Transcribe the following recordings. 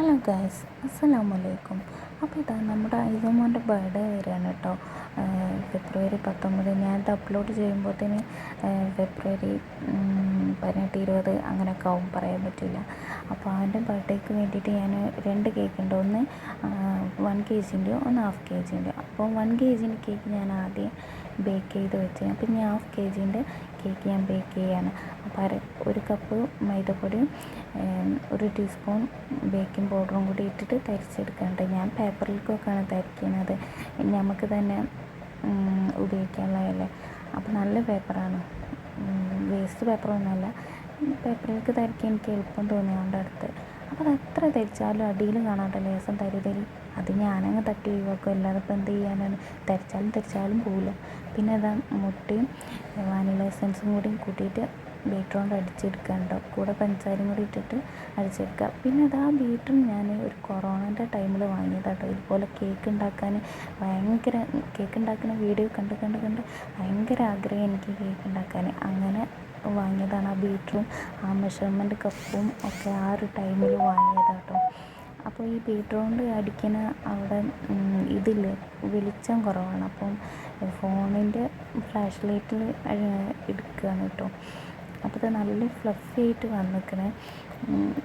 Hello guys അസ്സലാമു അലൈക്കും അപ്പോൾ ഇതാ നമ്മുടെ ഐസോമോന്റെ ബർത്ത്ഡേ വരികയാണ് കേട്ടോ. ഫെബ്രുവരി പത്തൊമ്പത്. ഞാനിത് അപ്ലോഡ് ചെയ്യുമ്പോഴത്തേന് ഫെബ്രുവരി പതിനെട്ട് ഇരുപത് അങ്ങനെയൊക്കെ ആവും പറയാൻ പറ്റില്ല. അപ്പോൾ അവന്റെ ബർത്ത്ഡേക്ക് വേണ്ടിയിട്ട് ഞാൻ രണ്ട് കേക്ക് ഉണ്ട്. ഒന്ന് വൺ കെ ജിന്റെയോ ഒന്ന് ഹാഫ് കെ ജിന്റെയോ അപ്പോൾ വൺ കെ ജിന്റെ കേക്ക് ഞാൻ ആദ്യം ബേക്ക് ചെയ്ത് വെച്ച് അപ്പോൾ ഞാൻ ഹാഫ് കെ ജിന്റെ കേക്ക് ഞാൻ ബേക്ക് ചെയ്യാണ്. അപ്പോൾ അര ഒരു കപ്പ് മൈദപ്പൊടിയും ഒരു ടീസ്പൂൺ ബേക്കിംഗ് പൗഡറും കൂടി ഇട്ടിട്ട് തരിച്ചെടുക്കാനുണ്ട് ഞാൻ പേപ്പറിലേക്കൊക്കെയാണ് തരിക്കുന്നത് നമുക്ക് തന്നെ ഉപയോഗിക്കാനുള്ളതല്ലേ? അപ്പോൾ നല്ല പേപ്പറാണ് വേസ്റ്റ് പേപ്പറൊന്നുമല്ല പേപ്പറിലേക്ക് തരിക്കാൻ എനിക്ക് എളുപ്പം തോന്നിയതുകൊണ്ട് അടുത്ത്. അപ്പോൾ അത് എത്ര തരിച്ചാലും അടിയിൽ കാണാത്ത ലേസം തരി തരി അത് ഞാനങ്ങ് തട്ടി ഒഴിവാക്കും. അല്ലാതെ ഇപ്പം എന്ത് ചെയ്യാനാണ്? തിരച്ചാലും തിരച്ചാലും പോവില്ല പിന്നെ അതാ മുട്ടയും വാനില എസൻസും കൂടി കൂട്ടിയിട്ട് ബീട്രൂട്ട് കൊണ്ട് കേട്ടോ കൂടെ പഞ്ചസാരയും കൂടി ഇട്ടിട്ട് അടിച്ചെടുക്കുക പിന്നെ അതാ ബീറ്റർ ഞാൻ ഒരു കൊറോണന്റെ ടൈമിൽ വാങ്ങിയതാട്ടോ ഇതുപോലെ കേക്ക് ഉണ്ടാക്കാൻ ഭയങ്കര കേക്ക് ഉണ്ടാക്കുന്ന വീഡിയോ കണ്ട് കണ്ട് കണ്ട് ഭയങ്കര ആഗ്രഹം എനിക്ക് കേക്ക് ഉണ്ടാക്കാൻ അങ്ങനെ വാങ്ങിയതാണ് ആ ബീറ്ററും ആ മെഷർമെന്റ് കപ്പും ഒക്കെ ആ ഒരു ടൈമിൽ വാങ്ങിയതാട്ടോ അപ്പോൾ ഈ കൊണ്ട് അടിക്കുന്ന അവിടെ ഇതില്ലേ വെളിച്ചം കുറവാണ്. അപ്പം ഫോണിന്റെ ഫ്ലാഷ് ലൈറ്റിൽ എടുക്കുകയാണ് കേട്ടോ. അപ്പോൾ ഇത് നല്ല ഫ്ലഫി ആയിട്ട് വന്നിക്കണേ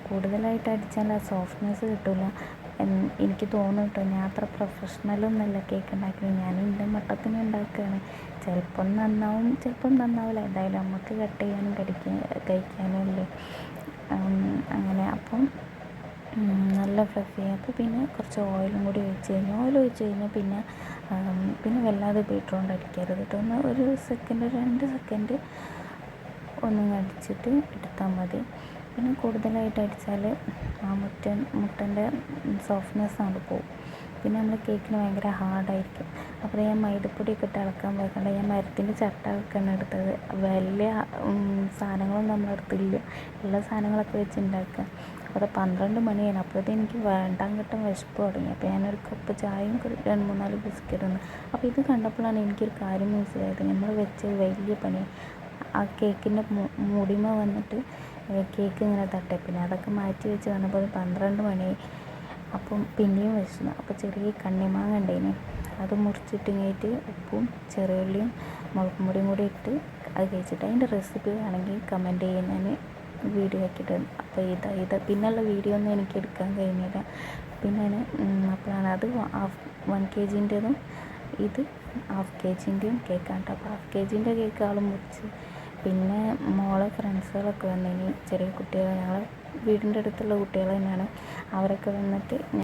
കൂടുതലായിട്ട് അടിച്ചാൽ ആ സോഫ്റ്റ്നെസ് കിട്ടില്ല എനിക്ക് തോന്നുന്നു കേട്ടോ ഞാൻ അത്ര പ്രൊഫഷണലൊന്നുമല്ല കേക്ക് ഉണ്ടാക്കുന്നത് ഞാൻ എന്റെ മട്ടത്തിന് ഉണ്ടാക്കുകയാണ്. ചിലപ്പം നന്നാവും ചിലപ്പം നന്നാവില്ല. എന്തായാലും നമുക്ക് കട്ട് ചെയ്യാനും കടിക്കാൻ കഴിക്കാനും അല്ലേ? അങ്ങനെ. അപ്പം നല്ല ഫ്ലഫി അപ്പോൾ പിന്നെ കുറച്ച് ഓയിലും കൂടി ഒഴിച്ച് കഴിഞ്ഞാൽ ഓയിൽ ഒഴിച്ച് കഴിഞ്ഞാൽ പിന്നെ പിന്നെ വല്ലാതെ ബീറ്റർ അടിക്കരുത് കേട്ടോ ഒന്ന് ഒരു സെക്കൻഡ് രണ്ട് സെക്കൻഡ് ഒന്നും അടിച്ചിട്ട് എടുത്താൽ മതി. പിന്നെ കൂടുതലായിട്ട് അടിച്ചാൽ ആ മുട്ടൻ മുട്ടന്റെ സോഫ്റ്റ്നെസ് അങ്ങോട്ട് പോകും പിന്നെ നമ്മൾ കേക്കിന് ഭയങ്കര ഹാർഡായിരിക്കും അപ്പോൾ ഞാൻ മൈദപ്പൊടിയൊക്കെ ഇട്ട് ഇളക്കാൻ പോയിക്കൊണ്ട്. ഞാൻ മരത്തിന്റെ ചട്ട വെക്കാണ് എടുത്തത്. വലിയ സാധനങ്ങളൊന്നും നമ്മളെടുത്തില്ല എല്ലാ സാധനങ്ങളൊക്കെ വെച്ച് ഉണ്ടാക്കുക അപ്പോൾ പന്ത്രണ്ട് മണിയാണ്. അപ്പോഴത്തെ എനിക്ക് വേണ്ടാൻ കിട്ടാൻ വിശപ്പ് തുടങ്ങി. അപ്പോൾ ഞാനൊരു കപ്പ് ചായയും രണ്ട് മൂന്നാൽ ബിസ്ക്കറ്റ് അപ്പോൾ ഇത് കണ്ടപ്പോഴാണ് എനിക്കൊരു കാര്യം മനസ്സിലായത്. നമ്മൾ വെച്ച വലിയ പണി. ആ കേക്കിന്റെ മുടിമ വന്നിട്ട് കേക്ക് ഇങ്ങനെ തട്ടെ. പിന്നെ അതൊക്കെ മാറ്റി വെച്ച് വന്നപ്പോൾ പന്ത്രണ്ട് മണി. അപ്പം പിന്നെയും വിശന്നു. അപ്പോൾ ചെറിയ കണ്ണിമാങ്ങ ഉണ്ടായിന് അത് മുറിച്ചിട്ടിങ്ങേറ്റ് ഉപ്പും ചെറിയുള്ളിയും മുളകും കൂടി ഇട്ട് അത് കഴിച്ചിട്ട് അതിന്റെ റെസിപ്പി വേണമെങ്കിൽ കമന്റ് ചെയ്യുന്നതിന് വീഡിയോ ആക്കിയിട്ടുണ്ട് അപ്പോൾ ഇതാ ഇത് പിന്നെയുള്ള വീഡിയോ ഒന്നും എനിക്ക് എടുക്കാൻ കഴിഞ്ഞില്ല. പിന്നെ അപ്പോഴാണ് അത് ഹാഫ് വൺ കെ ജിന്റെതും ഇത് ഹാഫ് കെ ജിന്റെയും കേക്കാണ് കേട്ടോ അപ്പോൾ ഹാഫ് കെ ജിന്റെ കേക്ക് ആൾ മുറിച്ച് പിന്നെ മോളെ ഫ്രണ്ട്സുകളൊക്കെ വന്നിനി ചെറിയ കുട്ടികൾ ഞങ്ങൾ വീടിന്റെ അടുത്തുള്ള കുട്ടികൾ തന്നെയാണ്. അവരൊക്കെ വന്നിട്ട്